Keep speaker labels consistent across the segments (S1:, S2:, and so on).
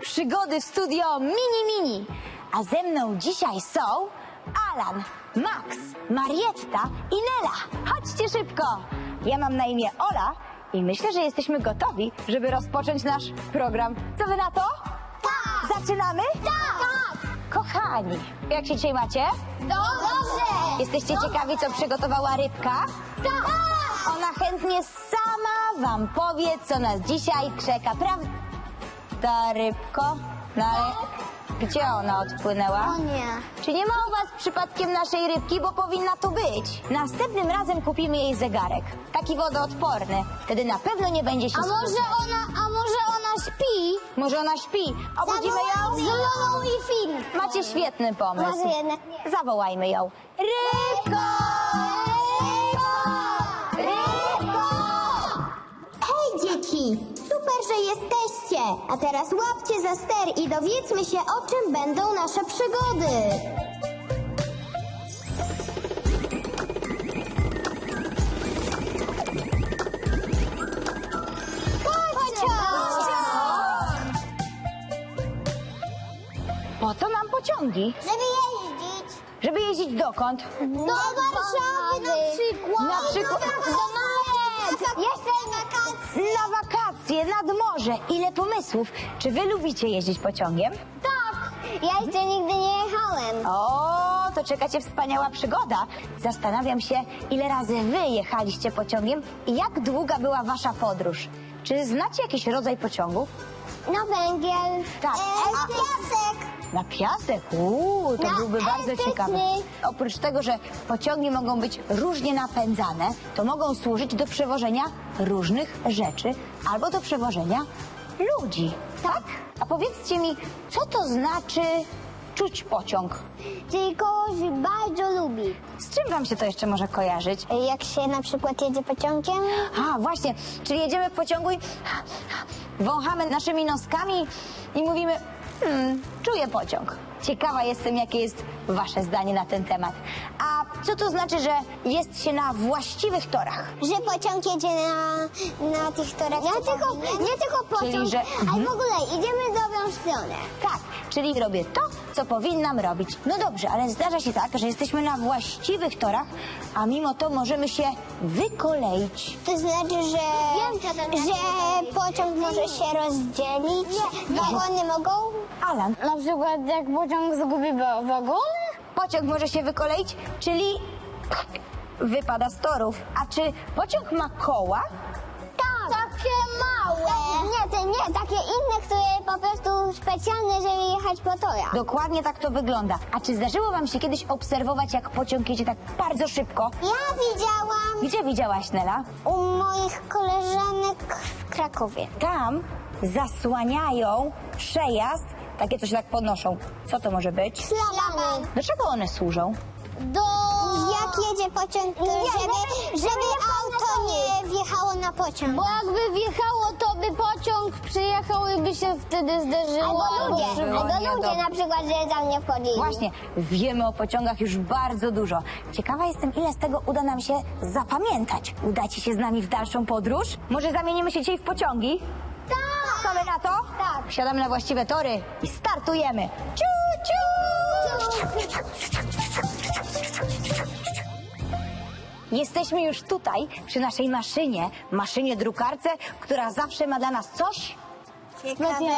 S1: przygody w studio Mini Mini. A ze mną dzisiaj są Alan, Max, Marietta i Nela. Chodźcie szybko. Ja mam na imię Ola i myślę, że jesteśmy gotowi, żeby rozpocząć nasz program. Co wy na to?
S2: Tak!
S1: Zaczynamy?
S2: Tak!
S1: Kochani, jak się dzisiaj macie?
S2: Dobrze!
S1: Jesteście ciekawi, co przygotowała rybka?
S2: Tak!
S1: Ona chętnie sama wam powie, co nas dzisiaj czeka, prawda, rybko? No ale gdzie ona odpłynęła?
S2: O nie.
S1: Czy nie ma u was przypadkiem naszej rybki, bo powinna tu być? Następnym razem kupimy jej zegarek. Taki wodoodporny. Wtedy na pewno nie będzie się
S2: A może ona, a może ona śpi?
S1: Może ona śpi? Obudzimy ją?
S2: Z Lolą i film.
S1: Macie świetny pomysł.
S2: Może jednak nie.
S1: Zawołajmy ją. Rybko!
S2: Że jesteście! A teraz łapcie za ster i dowiedzmy się, o czym będą nasze przygody. Pociąg!
S1: Po co nam pociągi?
S2: Żeby jeździć.
S1: Żeby jeździć dokąd?
S2: Do Warszawy na przykład.
S1: Na przykład-
S2: Do Malec. Jeszcze wakacje.
S1: Na wakacje, nad morze. Ile pomysłów. Czy wy lubicie jeździć pociągiem?
S2: Tak. Ja jeszcze nigdy nie jechałem.
S1: O, to czekacie wspaniała przygoda. Zastanawiam się, ile razy wy jechaliście pociągiem i jak długa była wasza podróż. Czy znacie jakiś rodzaj pociągów?
S2: Na węgiel.
S1: Tak.
S2: E,
S1: A-
S2: na piasek.
S1: Na piasek? Uuu, to
S2: Na
S1: byłby bardzo
S2: elektryczny.
S1: ciekawe. Oprócz tego, że pociągi mogą być różnie napędzane, to mogą służyć do przewożenia różnych rzeczy albo do przewożenia ludzi. Tak? A powiedzcie mi, co to znaczy czuć pociąg?
S2: Czyli kogoś bardzo lubi.
S1: Z czym wam się to jeszcze może kojarzyć?
S2: Jak się na przykład jedzie pociągiem?
S1: A, właśnie, czyli jedziemy w pociągu i wąchamy naszymi noskami i mówimy, hmm, czuję pociąg. Ciekawa jestem, jakie jest wasze zdanie na ten temat. A co to znaczy, że jest się na właściwych torach?
S2: Że pociąg jedzie na, na tych torach. Nie tylko, nie tylko pociąg,
S1: Czyli, że-
S2: ale
S1: mhm.
S2: w ogóle idziemy w dobrą stronę.
S1: Tak, czyli robię to, co powinnam robić. No dobrze, ale zdarza się tak, że jesteśmy na właściwych torach, a mimo to możemy się wykoleić.
S2: To znaczy, że, że pociąg może się rozdzielić. Wagony mogą?
S1: Alan,
S2: Na przykład jak pociąg zgubi wagony?
S1: pociąg może się wykoleić, czyli wypada z torów. A czy pociąg ma koła?
S2: Tak. Takie małe. Nie, te nie, takie inne, które po prostu specjalne, żeby jechać po torach.
S1: Dokładnie tak to wygląda. A czy zdarzyło wam się kiedyś obserwować, jak pociąg jedzie tak bardzo szybko?
S2: Ja widziałam
S1: Gdzie widziałaś, Nela?
S2: u moich koleżanek w Krakowie.
S1: Tam zasłaniają przejazd, takie coś tak podnoszą. Co to może być?
S2: Szlaban.
S1: Do czego one służą?
S2: Do... Jak jedzie pociąg, to żeby, żeby auto nie wjechało na pociąg.
S3: Bo jakby wjechało, to by pociąg przyjechał i by się wtedy zderzyło.
S2: Albo ludzie,
S1: było
S2: albo ludzie
S1: niedobrze.
S2: na przykład, że tam nie wchodzili.
S1: Właśnie, wiemy o pociągach już bardzo dużo. Ciekawa jestem, ile z tego uda nam się zapamiętać. Udacie się z nami w dalszą podróż? Może zamienimy się dzisiaj w pociągi?
S2: Tak!
S1: Co my na to?
S2: Tak.
S1: Wsiadamy na właściwe tory i startujemy. Ciu, ciu! Jesteśmy już tutaj, przy naszej maszynie, maszynie drukarce, która zawsze ma dla nas coś
S2: Specjalnego.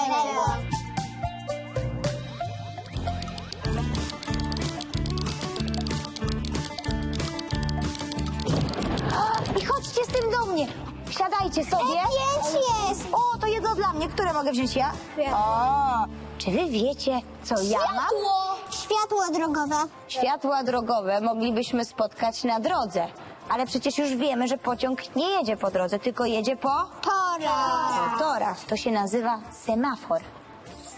S1: I chodźcie z tym do mnie. Wsiadajcie sobie.
S2: pięć jest.
S1: O, to jedno dla mnie. Które mogę wziąć ja? O, czy wy wiecie, co ja mam?
S2: Światło drogowe.
S1: Światła drogowe moglibyśmy spotkać na drodze. Ale przecież już wiemy, że pociąg nie jedzie po drodze, tylko jedzie po
S2: Tora.
S1: po torach. To się nazywa semafor.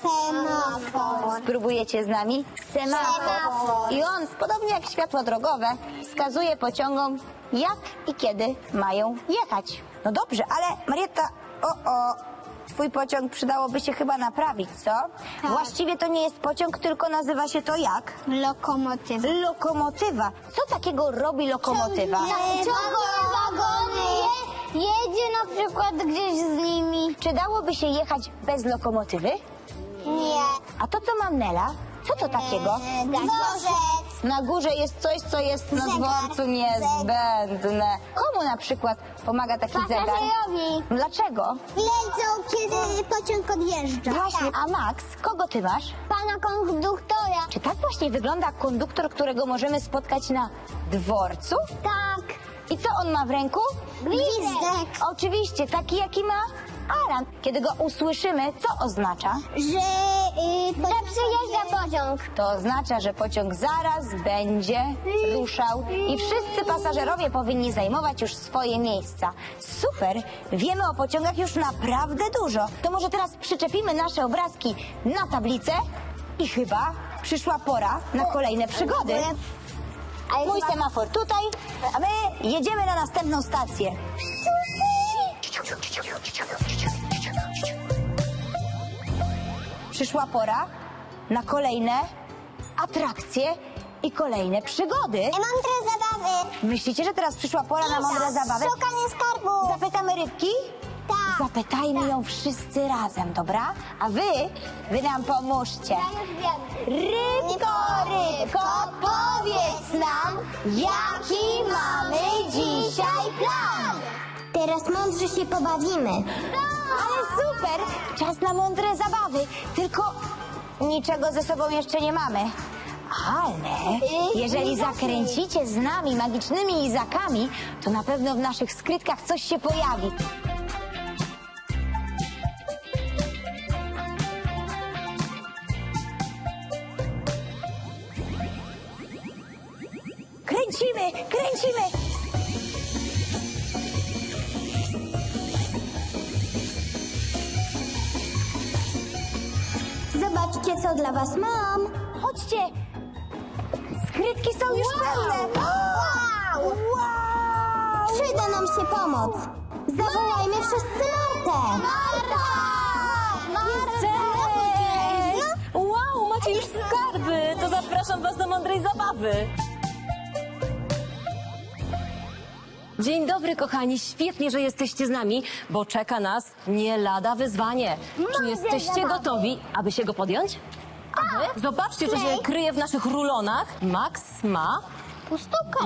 S2: Semafor.
S1: Spróbujecie z nami? Semafor. I on, podobnie jak światła drogowe, wskazuje pociągom, jak i kiedy mają jechać. No dobrze, ale Marietta, o, o, twój pociąg przydałoby się chyba naprawić, co? Właściwie to nie jest pociąg, tylko nazywa się to jak?
S2: Lokomotyw.
S1: Lokomotywa. Co takiego robi lokomotywa?
S2: Ciągnie wagony.
S3: Jedzie na przykład gdzieś z nimi.
S1: Czy dałoby się jechać bez lokomotywy?
S2: Nie.
S1: A to, co mam Nela, co to takiego?
S2: Dworzec.
S1: Na górze jest coś, co jest na
S2: Zegar.
S1: dworcu niezbędne. Komu na przykład pomaga taki zegar?
S3: Pasażerowi.
S1: Dlaczego?
S2: Wiedzą, kiedy pociąg odjeżdża.
S1: Właśnie, a Max, kogo ty masz?
S3: Pana konduktora.
S1: Czy tak właśnie wygląda konduktor, którego możemy spotkać na dworcu?
S3: Tak.
S1: I co on ma w ręku?
S2: Gwizdek.
S1: Oczywiście, taki jaki ma Alan. Kiedy go usłyszymy, co oznacza?
S2: Że, y,
S3: Że przyjeżdża pociąg.
S1: To oznacza, że pociąg zaraz będzie ruszał i wszyscy pasażerowie powinni zajmować już swoje miejsca. Super! Wiemy o pociągach już naprawdę dużo. To może teraz przyczepimy nasze obrazki na tablicę i chyba przyszła pora na kolejne przygody. Mój semafor tutaj, a my jedziemy na następną stację. Przyszła pora na kolejne atrakcje i kolejne przygody.
S2: Mądre zabawy.
S1: Myślicie, że teraz przyszła pora na mądre zabawy?
S2: Szukanie skarbu.
S1: Zapytamy rybki?
S2: Tak.
S1: Zapytajmy ją wszyscy razem, dobra? A wy, wy nam pomóżcie.
S3: Ja już wiem.
S1: Rybko, rybko, powiedz nam, jaki mamy dzisiaj plan?
S2: Teraz mądrze się pobawimy.
S1: Ale super! Czas na mądre zabawy. Tylko niczego ze sobą jeszcze nie mamy. Ale jeżeli zakręcicie z nami magicznymi izakami, to na pewno w naszych skrytkach coś się pojawi. Kręcimy, kręcimy!
S2: Dla was mam.
S1: Chodźcie! Skrytki są już pełne!
S2: Wow!
S1: Wow!
S2: Przyda nam się pomoc. Zawołajmy wszyscy Martę.
S1: Cześć!
S4: Wow, macie już skarby! To zapraszam was do mądrej zabawy. Dzień dobry, kochani. Świetnie, że jesteście z nami, bo czeka nas nie lada wyzwanie. Czy jesteście gotowi, aby się go podjąć? Zobaczcie, co się kryje w naszych rulonach. Max ma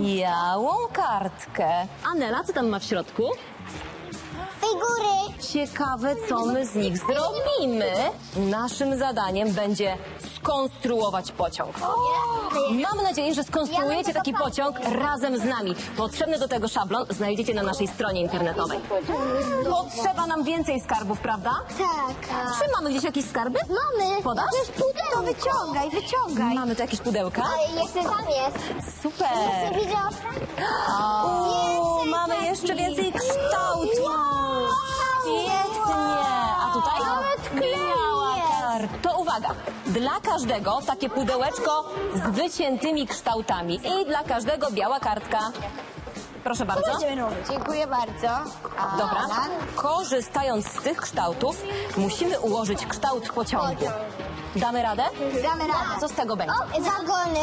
S4: białą kartkę. Anela, co tam ma w środku?
S2: Figury.
S4: Ciekawe, co my z nich zrobimy. Naszym zadaniem będzie skonstruować pociąg. Mam nadzieję, że skonstruujecie taki pociąg razem z nami. Potrzebny do tego szablon znajdziecie na naszej stronie internetowej. Potrzeba nam więcej skarbów, prawda?
S2: Tak.
S4: Czy mamy gdzieś jakieś skarby?
S3: Mamy.
S4: Podasz?
S1: To wyciągaj, wyciągaj.
S4: Mamy tu jakieś pudełka?
S3: Jeszcze tam jest.
S4: Super!
S3: Widział?
S4: O, mamy jeszcze więcej kształtów. Świetnie. A tutaj? Biała karta. To uwaga, dla każdego takie pudełeczko z wyciętymi kształtami i dla każdego biała kartka. Proszę bardzo.
S1: Dziękuję bardzo. A,
S4: Dobra. Korzystając z tych kształtów, musimy ułożyć kształt pociągu. Damy radę?
S1: Damy radę.
S4: Co z tego będzie?
S2: Wagony.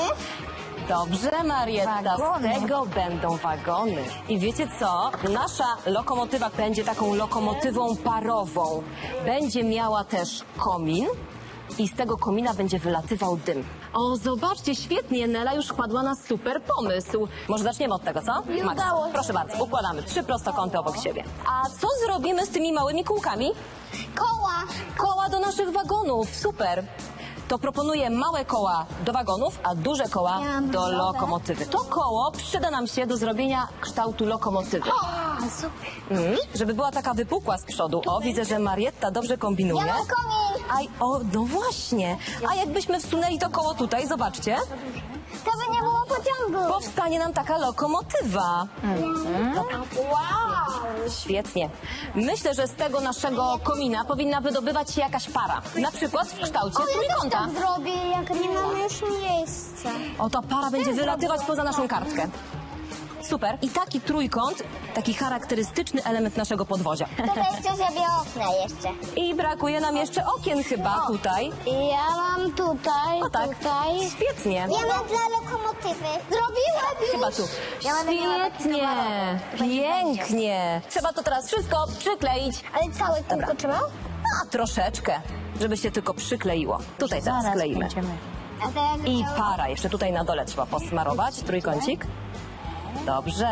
S4: Dobrze, Marietta,
S1: Wagony.
S4: z tego będą wagony. I wiecie co? Nasza lokomotywa będzie taką lokomotywą parową. Będzie miała też komin i z tego komina będzie wylatywał dym. O, zobaczcie, świetnie, Nela już wpadła na super pomysł. Może zaczniemy od tego, co? Max,
S3: udało się.
S4: proszę bardzo, układamy trzy prostokąty obok siebie. A co zrobimy z tymi małymi kółkami?
S3: Koła.
S4: Koła do naszych wagonów, super. To proponuję małe koła do wagonów, a duże koła do
S2: żabę.
S4: lokomotywy. To koło przyda nam się do zrobienia kształtu lokomotywy.
S1: A, super.
S4: Mm, żeby była taka wypukła z przodu. O, widzę, że Marietta dobrze kombinuje.
S3: Ja mam.
S4: Aj, o, no właśnie. A jakbyśmy wsunęli to koło tutaj, zobaczcie,
S3: To by nie było pociągu.
S4: powstanie nam taka lokomotywa.
S3: Wow.
S4: Świetnie. Myślę, że z tego naszego komina powinna wydobywać się jakaś para. Na przykład w kształcie trójkąta.
S3: Tak zrobię, jak nie mamy już miejsca.
S4: O, ta para będzie wylatywać poza naszą kartkę. Super. I taki trójkąt, taki charakterystyczny element naszego podwozia.
S3: To jeszcze zrobię okna jeszcze.
S4: I brakuje nam jeszcze okien chyba tutaj.
S3: Ja mam tutaj,
S4: O tak.
S3: tutaj.
S4: Świetnie.
S2: Ja mam dla lokomotywy.
S3: Zrobiłam.
S4: Chyba tu.
S1: Ja będę miała taki
S4: Świetnie.
S1: kawałek. To nie
S4: Pięknie. Trzeba to teraz wszystko przykleić.
S3: Ale całe kółko trzeba?
S4: A troszeczkę, żeby się tylko przykleiło. Tutaj teraz
S1: Zaraz
S4: kleimy.
S1: będziemy.
S3: A
S4: I para, jeszcze tutaj na dole trzeba posmarować, trójkącik. Dobrze.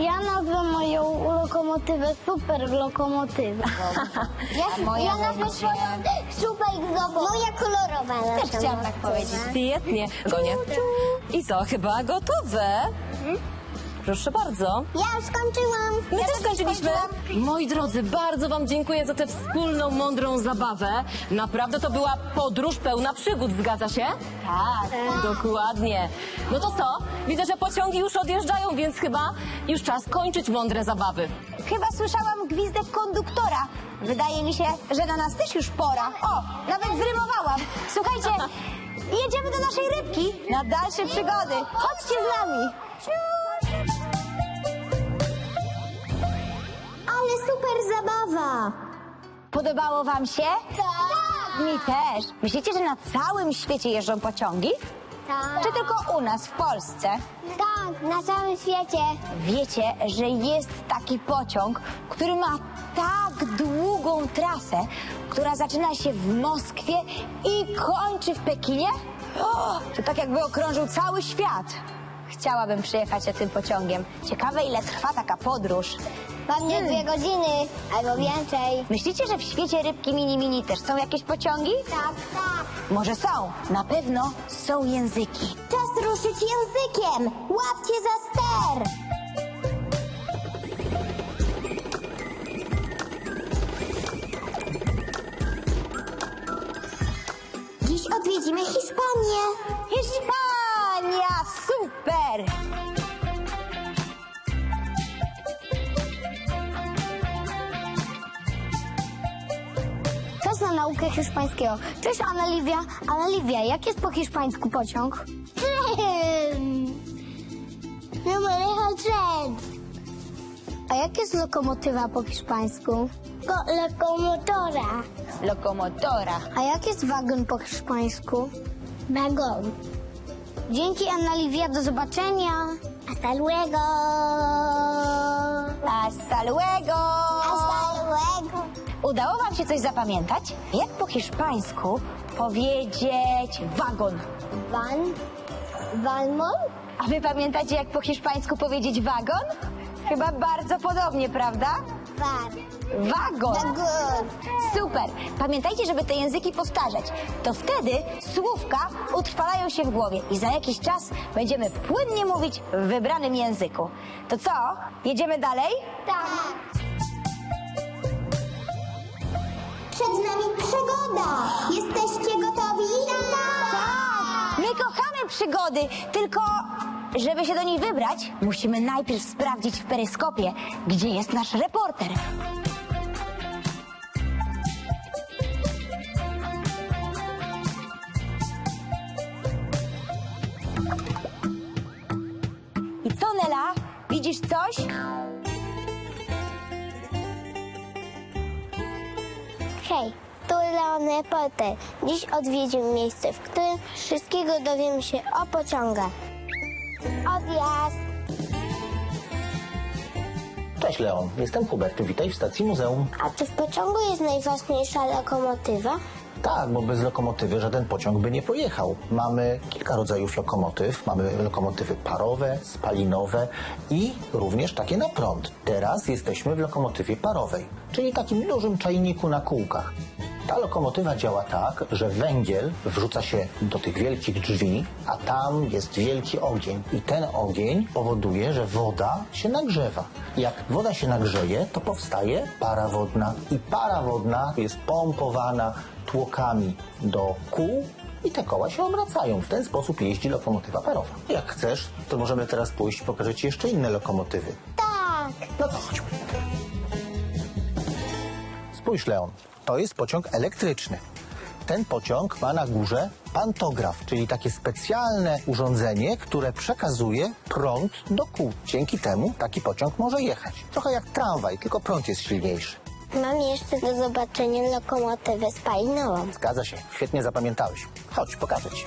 S3: ja nazwę moją lokomotywę super lokomotywą. Ja,
S1: moja
S3: ja nazwę swoją super. Moja kolorowa.
S1: Też chciałam tak powiedzieć.
S4: Świetnie. Gonię. I co, chyba gotowe? Proszę bardzo.
S2: Ja już skończyłam.
S4: My też skończyliśmy. Moi drodzy, bardzo Wam dziękuję za tę wspólną, mądrą zabawę. Naprawdę to była podróż pełna przygód, zgadza się?
S1: Tak.
S4: Dokładnie. No to co? Widzę, że pociągi już odjeżdżają, więc chyba już czas kończyć mądre zabawy.
S1: Chyba słyszałam gwizdek konduktora. Wydaje mi się, że na nas też już pora. O, nawet zrymowałam. Słuchajcie, jedziemy do naszej rybki na dalsze przygody. Chodźcie z nami. Podobało wam się?
S3: Tak.
S1: Mi też. Myślicie, że na całym świecie jeżdżą pociągi?
S3: Tak.
S1: Czy tylko u nas w Polsce?
S3: Tak, na całym świecie.
S1: Wiecie, że jest taki pociąg, który ma tak długą trasę, która zaczyna się w Moskwie i kończy w Pekinie? O, to tak jakby okrążył cały świat. Chciałabym przyjechać tym pociągiem. Ciekawe, ile trwa taka podróż.
S3: Pewnie dwie godziny albo więcej.
S1: Myślicie, że w świecie rybki mini mini też są jakieś pociągi?
S3: Tak, tak.
S1: Może są. Na pewno są języki.
S2: Czas ruszyć językiem. Łapcie za ster. Dziś odwiedzimy Hiszpanię.
S1: Hiszpania! Super!
S3: Naukę hiszpańskiego. Cześć Analiwia. Analiwia, jak jest po hiszpańsku pociąg? Numer tren. A jak jest lokomotywa po hiszpańsku? lokomotora.
S1: Lokomotora.
S3: A jak jest wagon po hiszpańsku? Wagon. Dzięki Analiwia, do zobaczenia. Hasta luego.
S1: Hasta luego! Udało wam się coś zapamiętać? Jak po hiszpańsku powiedzieć wagon?
S3: Van. Valmont?
S1: A wy pamiętacie, jak po hiszpańsku powiedzieć wagon? Chyba bardzo podobnie, prawda?
S3: Van.
S1: Wagon.
S3: Wagon.
S1: Super. Pamiętajcie, żeby te języki powtarzać. To wtedy słówka utrwalają się w głowie i za jakiś czas będziemy płynnie mówić w wybranym języku. To co? Jedziemy dalej?
S3: Tak.
S2: Przygoda. Jesteście gotowi? Tak.
S1: My kochamy przygody, tylko żeby się do nich wybrać, musimy najpierw sprawdzić w peryskopie, gdzie jest nasz reporter. I co, Nela? Widzisz coś?
S3: Hej, tu Leon Reporter. Dziś odwiedzimy miejsce, w którym wszystkiego dowiemy się o pociągach. Odjazd!
S5: Cześć Leon, jestem Hubert, witaj w stacji muzeum.
S3: A czy w pociągu jest najważniejsza lokomotywa?
S5: Tak, bo bez lokomotywy żaden pociąg by nie pojechał. Mamy kilka rodzajów lokomotyw. Mamy lokomotywy parowe, spalinowe i również takie na prąd. Teraz jesteśmy w lokomotywie parowej, czyli takim dużym czajniku na kółkach. Ta lokomotywa działa tak, że węgiel wrzuca się do tych wielkich drzwi, a tam jest wielki ogień. I ten ogień powoduje, że woda się nagrzewa. Jak woda się nagrzeje, to powstaje para wodna. I para wodna jest pompowana tłokami do kół i te koła się obracają. W ten sposób jeździ lokomotywa parowa. Jak chcesz, to możemy teraz pójść i pokażę Ci jeszcze inne lokomotywy.
S3: Tak.
S5: No to chodźmy. Spójrz, Leon, to jest pociąg elektryczny. Ten pociąg ma na górze pantograf, czyli takie specjalne urządzenie, które przekazuje prąd do kół. Dzięki temu taki pociąg może jechać. Trochę jak tramwaj, tylko prąd jest silniejszy.
S3: Mam jeszcze do zobaczenia lokomotywę spalinową.
S5: Zgadza się, świetnie zapamiętałeś. Chodź, pokażę Ci.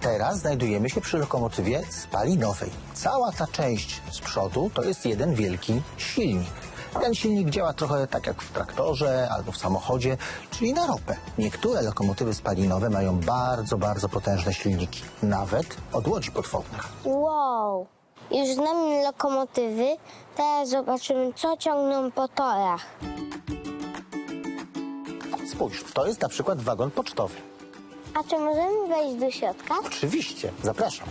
S5: Teraz znajdujemy się przy lokomotywie spalinowej. Cała ta część z przodu to jest jeden wielki silnik. Ten silnik działa trochę tak jak w traktorze albo w samochodzie, czyli na ropę. Niektóre lokomotywy spalinowe mają bardzo, bardzo potężne silniki, nawet od łodzi podwodnych.
S3: Wow! Już znamy lokomotywy, teraz zobaczymy, co ciągną po torach.
S5: Spójrz, to jest na przykład wagon pocztowy.
S3: A czy możemy wejść do środka?
S5: Oczywiście, zapraszam.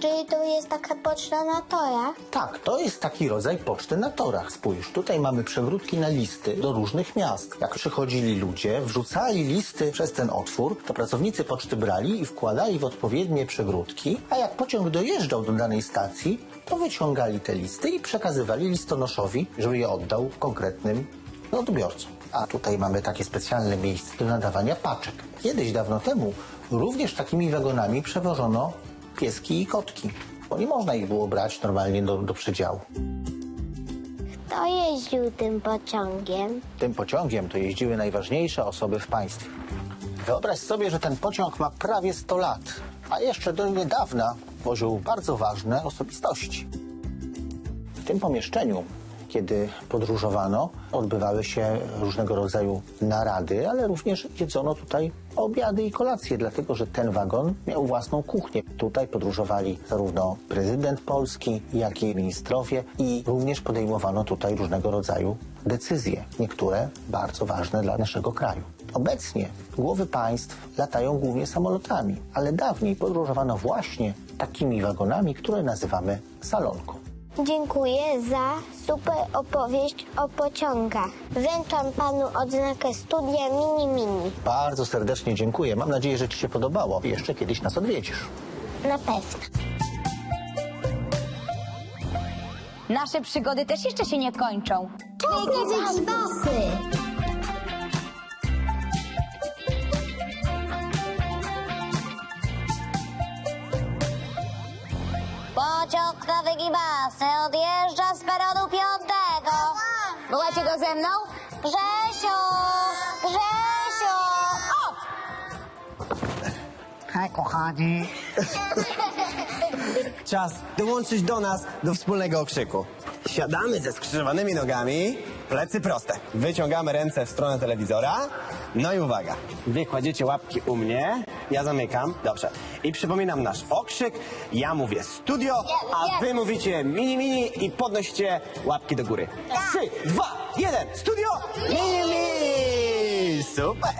S3: Czyli to jest taka poczta na torach?
S5: Tak, to jest taki rodzaj poczty na torach. Spójrz, tutaj mamy przegródki na listy do różnych miast. Jak przychodzili ludzie, wrzucali listy przez ten otwór, to pracownicy poczty brali i wkładali w odpowiednie przegródki, a jak pociąg dojeżdżał do danej stacji, to wyciągali te listy i przekazywali listonoszowi, żeby je oddał konkretnym odbiorcom. A tutaj mamy takie specjalne miejsce do nadawania paczek. Kiedyś, dawno temu, również takimi wagonami przewożono pieski i kotki, bo nie można ich było brać normalnie do, do przedziału.
S3: Kto jeździł tym pociągiem?
S5: Tym pociągiem to jeździły najważniejsze osoby w państwie. Wyobraź sobie, że ten pociąg ma prawie 100 lat, a jeszcze do niedawna woził bardzo ważne osobistości. W tym pomieszczeniu, kiedy podróżowano, odbywały się różnego rodzaju narady, ale również jedzono tutaj obiady i kolacje, dlatego że ten wagon miał własną kuchnię. Tutaj podróżowali zarówno prezydent Polski, jak i ministrowie i również podejmowano tutaj różnego rodzaju decyzje, niektóre bardzo ważne dla naszego kraju. Obecnie głowy państw latają głównie samolotami, ale dawniej podróżowano właśnie takimi wagonami, które nazywamy salonką.
S3: Dziękuję za super opowieść o pociągach. Wręczam panu odznakę studia Mini Mini.
S5: Bardzo serdecznie dziękuję. Mam nadzieję, że Ci się podobało i jeszcze kiedyś nas odwiedzisz.
S3: Na pewno.
S1: Nasze przygody też jeszcze się nie kończą.
S2: Czas na wygibasy!
S1: Odjeżdża z peronu piątego. Wołacie go ze mną? Grzesiu! Grzesiu! O!
S6: Hej, kochani. Czas dołączyć do nas do wspólnego okrzyku. Siadamy ze skrzyżowanymi nogami, plecy proste. Wyciągamy ręce w stronę telewizora. No i uwaga, wy kładziecie łapki u mnie, ja zamykam. Dobrze. I przypominam nasz okrzyk. Ja mówię studio, a wy mówicie mini mini i podnosicie łapki do góry. Trzy, dwa, jeden, studio, mini mini! Super!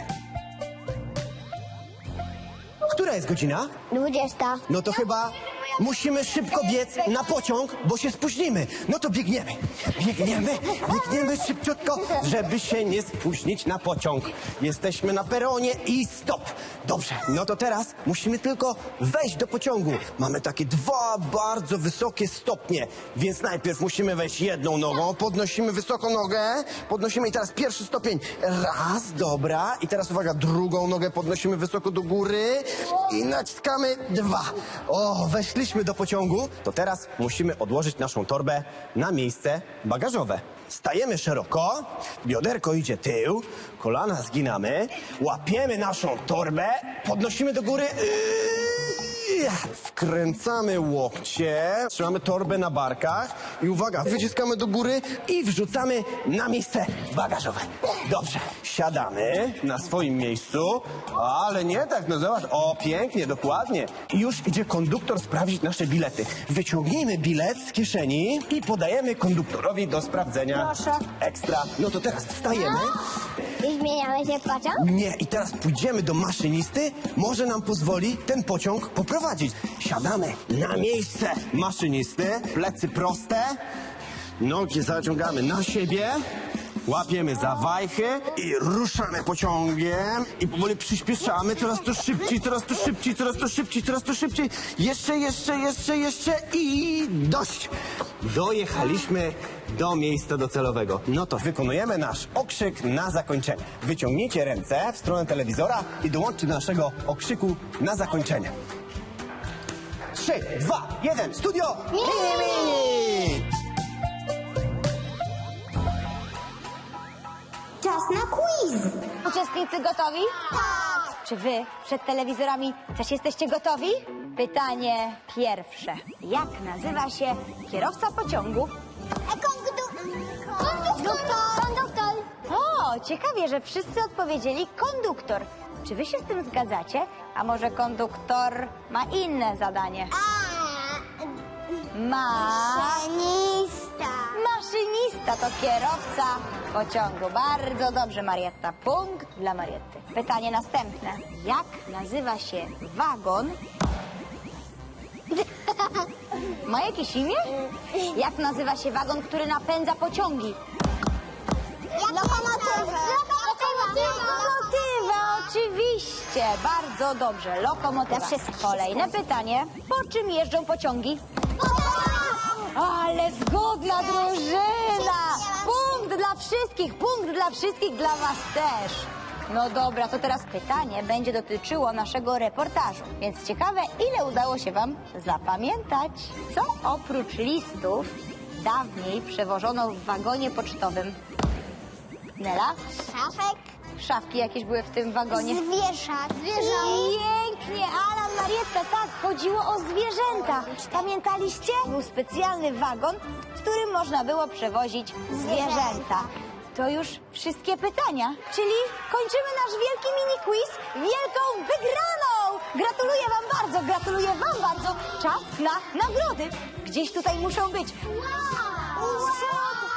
S6: Która jest godzina?
S3: 20.
S6: No to chyba musimy szybko biec na pociąg, bo się spóźnimy. No to biegniemy. Biegniemy, biegniemy szybciutko, żeby się nie spóźnić na pociąg. Jesteśmy na peronie i stop. Dobrze, no to teraz musimy tylko wejść do pociągu. Mamy takie dwa bardzo wysokie stopnie, więc najpierw musimy wejść jedną nogą, podnosimy wysoko nogę, podnosimy i teraz pierwszy stopień. Raz, dobra. I teraz uwaga, drugą nogę podnosimy wysoko do góry i naciskamy dwa. O, weszliśmy do pociągu. To teraz musimy odłożyć naszą torbę na miejsce bagażowe. Stajemy szeroko, bioderko idzie tył, kolana zginamy, łapiemy naszą torbę, podnosimy do góry. Yy, Wkręcamy łokcie, trzymamy torbę na barkach i uwaga, wyciskamy do góry i wrzucamy na miejsce bagażowe. Dobrze, siadamy na swoim miejscu, ale nie tak, no zobacz, o pięknie, dokładnie. I już idzie konduktor sprawdzić nasze bilety. Wyciągnijmy bilet z kieszeni i podajemy konduktorowi do sprawdzenia.
S3: Proszę.
S6: Ekstra. No to teraz wstajemy.
S3: Zmieniamy się pociąg?
S6: Nie, i teraz pójdziemy do maszynisty, może nam pozwoli ten pociąg poprowadzić. Siadamy na miejsce maszynisty, plecy proste, nogi zaciągamy na siebie, łapiemy za wajchy i ruszamy pociągiem i powoli przyspieszamy, coraz to szybciej, coraz to szybciej, coraz to szybciej, coraz to szybciej. Jeszcze, jeszcze, jeszcze, jeszcze i dość. Dojechaliśmy do miejsca docelowego. No to wykonujemy nasz okrzyk na zakończenie. Wyciągnijcie ręce w stronę telewizora i dołączcie do naszego okrzyku na zakończenie. Trzy, dwa, jeden, studio! Mini!
S2: Czas na quiz!
S1: Uczestnicy gotowi? Tak. Czy wy przed telewizorami też jesteście gotowi? Pytanie pierwsze. Jak nazywa się kierowca pociągu?
S2: Konduktor! Konduktor!
S1: O, ciekawie, że wszyscy odpowiedzieli konduktor. Czy wy się z tym zgadzacie? A może konduktor ma inne zadanie?
S2: A,
S1: Ma... Maszynista to kierowca pociągu. Bardzo dobrze, Marietta. Punkt dla Marietty. Pytanie następne. Jak nazywa się wagon? Ma jakieś imię? Jak nazywa się wagon, który napędza pociągi?
S2: Lokomotywa.
S1: Lokomotywa, oczywiście. Bardzo dobrze. Lokomotywa. Kolejne pytanie. Po czym jeżdżą pociągi? Ale zgodna drużyna! Punkt dla wszystkich, punkt dla wszystkich, dla was też. No dobra, to teraz pytanie będzie dotyczyło naszego reportażu. Więc ciekawe, ile udało się wam zapamiętać? Co oprócz listów dawniej przewożono w wagonie pocztowym? Nela?
S2: Szafek.
S1: Szafki jakieś były w tym wagonie?
S2: Zwierzak.
S1: Pięknie, Alan, Marietta, tak, chodziło o zwierzęta. Pamiętaliście? Był specjalny wagon, w którym można było przewozić zwierzęta. To już wszystkie pytania, czyli kończymy nasz wielki mini quiz wielką wygraną! Gratuluję wam bardzo, gratuluję wam bardzo. Czas na nagrody. Gdzieś tutaj muszą być.
S2: Wow!